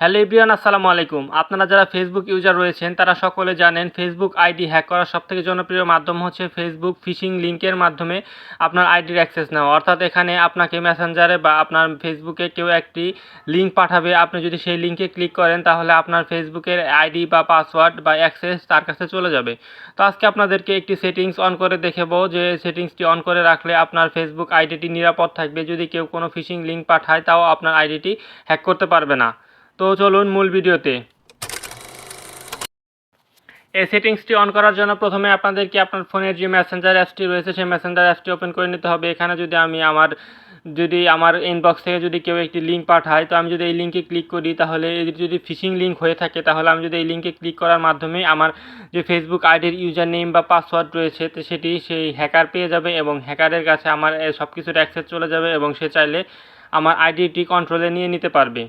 Hello ইব্রিয়ান আসসালামু আলাইকুম। আপনারা যারা ফেসবুক ইউজার রয়েছেন, তারা সকলে জানেন ফেসবুক আইডি হ্যাক করার সবথেকে জনপ্রিয় মাধ্যম হচ্ছে ফেসবুক ফিশিং লিঙ্কের মাধ্যমে আপনার আইডির অ্যাক্সেস নেওয়া। অর্থাৎ এখানে আপনাকে মেসেঞ্জারে বা আপনার ফেসবুকে কেউ একটি লিঙ্ক পাঠাবে। আপনি যদি সেই লিঙ্কে ক্লিক করেন, তাহলে আপনার ফেসবুকের আইডি বা পাসওয়ার্ড বা অ্যাক্সেস তার কাছে চলে যাবে। তো আজকে আপনাদেরকে একটি সেটিংস অন করে দেখাবো। যে সেটিংসটি অন করে রাখলে আপনার ফেসবুক আইডিটি নিরাপদ থাকবে। যদি কেউ কোনো ফিশিং লিঙ্ক পাঠায়, তাও আপনার আইডিটি হ্যাক করতে পারবে না। তো চলুন মূল ভিডিওতে। এই সেটিংসটি অন করার জন্য প্রথমে আপনাদেরকে আপনার ফোনের যে মেসেঞ্জার অ্যাপসটি রয়েছে, সেই মেসেঞ্জার অ্যাপসটি ওপেন করে নিতে হবে। এখানে যদি আমি আমার, যদি আমার ইনবক্স থেকে যদি কেউ একটি লিঙ্ক পাঠায়, তো আমি যদি এই লিঙ্কে ক্লিক করি, তাহলে যদি ফিশিং লিঙ্ক হয়ে থাকে, তাহলে আমি যদি এই লিঙ্কে ক্লিক করার মাধ্যমে আমার যে ফেসবুক আইডির ইউজার নেম বা পাসওয়ার্ড রয়েছে, তো সেটি সেই হ্যাকার পেয়ে যাবে এবং হ্যাকারের কাছে আমার সব কিছুর অ্যাক্সেস চলে যাবে এবং সে চাইলে আমার আইডিটি কন্ট্রোলে নিয়ে নিতে পারবে।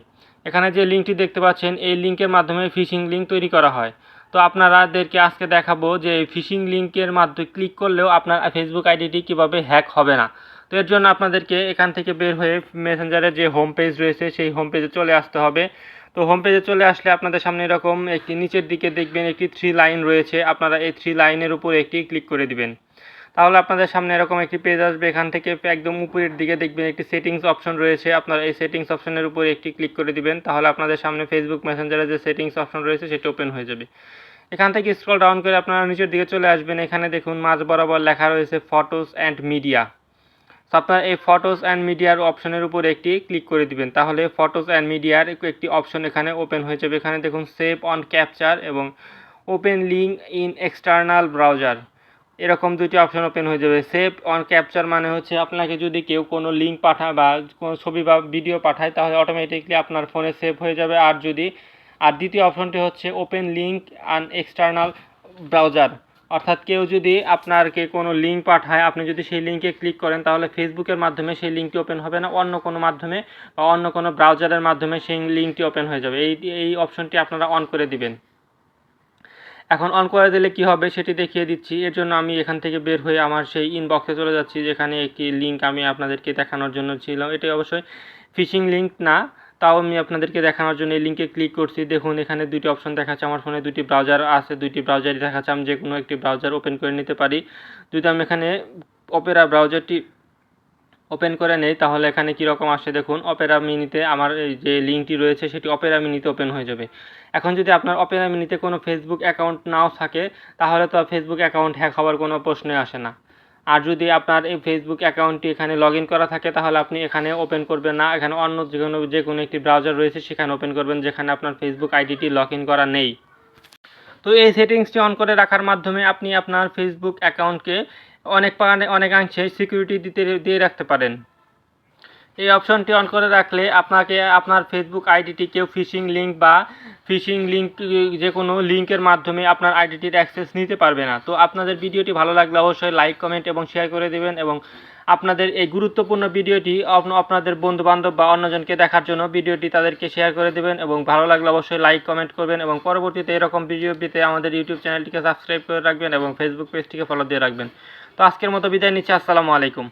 এখানে যে লিঙ্কটি দেখতে পাচ্ছেন, এই লিঙ্কের মাধ্যমে ফিশিং লিঙ্ক তৈরি করা হয়। তো আপনারাদেরকে আজকে দেখাবো যে ফিশিং লিঙ্কের মাধ্যমে ক্লিক করলেও আপনার ফেসবুক আইডিটি কীভাবে হ্যাক হবে না। তো এর জন্য আপনাদেরকে এখান থেকে বের হয়ে মেসেঞ্জারের যে হোম পেজ রয়েছে, সেই হোম পেজে চলে আসতে হবে। তো হোম পেজে চলে আসলে আপনাদের সামনে এরকম একটি নিচের দিকে দেখবেন একটি থ্রি লাইন রয়েছে। আপনারা এই থ্রি লাইনের উপর একটি ক্লিক করে দিবেন। তাহলে আপনাদের সামনে এরকম একটি পেজ আসবে। এখান থেকে একদম উপরের দিকে দেখবেন একটি সেটিংস অপশন রয়েছে। আপনারা এই সেটিংস অপশনের উপরে একটি ক্লিক করে দিবেন। তাহলে আপনাদের সামনে ফেসবুক মেসেঞ্জারের যে সেটিংস অপশন রয়েছে, সেটি ওপেন হয়ে যাবে। এখান থেকে স্ক্রল ডাউন করে আপনারা নিচের দিকে চলে আসবেন। এখানে দেখুন মাঝ বরাবর লেখা রয়েছে ফটোস অ্যান্ড মিডিয়া তো আপনার এই ফটোস অ্যান্ড মিডিয়ার অপশনের উপর একটি ক্লিক করে দিবেন। তাহলে ফটোস অ্যান্ড মিডিয়ার একটি অপশন এখানে ওপেন হয়ে যাবে। এখানে দেখুন সেভ অন ক্যাপচার এবং open link in external browser এরকম দুটি অপশন ওপেন হয়ে যাবে। সেভ অন ক্যাপচার মানে হচ্ছে আপনাকে যদি কেউ কোনো লিঙ্ক পাঠায় বা কোনো ছবি বা ভিডিও পাঠায়, তাহলে অটোমেটিকলি আপনার ফোনে সেভ হয়ে যাবে। আর যদি, আর দ্বিতীয় অপশনটি হচ্ছে open link in external browser অর্থাৎ কেউ যদি আপনারকে কোনো লিঙ্ক পাঠায়, আপনি যদি সেই লিঙ্কে ক্লিক করেন, তাহলে ফেসবুকের মাধ্যমে সেই লিঙ্কটি ওপেন হবে না। অন্য কোনো মাধ্যমে বা অন্য কোনো ব্রাউজারের মাধ্যমে সেই লিঙ্কটি ওপেন হয়ে যাবে। এই এই অপশনটি আপনারা অন করে দিবেন। এখন অন করে দিলে কি হবে সেটি দেখিয়ে দিচ্ছি। এর জন্য আমি এখান থেকে বের হয়ে আমার সেই ইনবক্সে চলে যাচ্ছি, যেখানে একটি লিঙ্ক আমি আপনাদেরকে দেখানোর জন্য ছিল এটি অবশ্যই ফিশিং লিঙ্ক না, তাও আমি আপনাদেরকে দেখানোর জন্য এই লিঙ্কে ক্লিক করছি। দেখুন, এখানে দুটি অপশন দেখাচ্ছে। আমার ফোনে দুটি ব্রাউজার আছে দুটি ব্রাউজারই দেখাচ্ছে। আমি যে কোনো একটি ব্রাউজার ওপেন করে নিতে পারি। যদি আমি এখানে অপেরা ব্রাউজারটি ওপেন করে নেই, তাহলে এখানে কীরকম আসে দেখুন অপেরা মিনিতে আমার এই যে লিঙ্কটি রয়েছে, সেটি অপেরা মিনিতে ওপেন হয়ে যাবে। এখন যদি আপনার অপেরা মিনিতে কোনো ফেসবুক অ্যাকাউন্ট নাও থাকে, তাহলে তো ফেসবুক অ্যাকাউন্ট হ্যাক হওয়ার কোনো প্রশ্নই আসে না। আর যদি আপনার এই ফেসবুক অ্যাকাউন্টটি এখানে লগ করা থাকে, তাহলে আপনি এখানে ওপেন করবেন না, এখানে অন্য যে কোনো যে কোনো একটি ব্রাউজার রয়েছে, সেখানে ওপেন করবেন, যেখানে আপনার ফেসবুক আইডিটি লগ করা নেই। তো এই সেটিংসটি অন করে রাখার মাধ্যমে আপনি আপনার ফেসবুক অ্যাকাউন্টকে অনেক অনেকাংশে সিকিউরিটি দিতে দিয়ে রাখতে পারেন। এই অপশনটি অন করে রাখলে আপনাকে আপনার ফেসবুক আইডিটি কেউ ফিশিং লিঙ্ক বা ফিশিং লিঙ্ক যে কোনো লিঙ্কের মাধ্যমে আপনার আইডিটির অ্যাক্সেস নিতে পারবে না। তো আপনাদের ভিডিওটি ভালো লাগলে অবশ্যই লাইক কমেন্ট এবং শেয়ার করে দেবেন এবং আপনাদের এই গুরুত্বপূর্ণ ভিডিওটি আপনাদের বন্ধু বান্ধব বা অন্যজনকে দেখার জন্য ভিডিওটি তাদেরকে শেয়ার করে দেবেন এবং ভালো লাগলে অবশ্যই লাইক কমেন্ট করবেন এবং পরবর্তীতে এরকম ভিডিও পেতে আমাদের ইউটিউব চ্যানেলটিকে সাবস্ক্রাইব করে রাখবেন এবং ফেসবুক পেজটিকে ফলো দিয়ে রাখবেন। তো আজকের মতো বিদায় নিচ্ছি, আসসালামু আলাইকুম।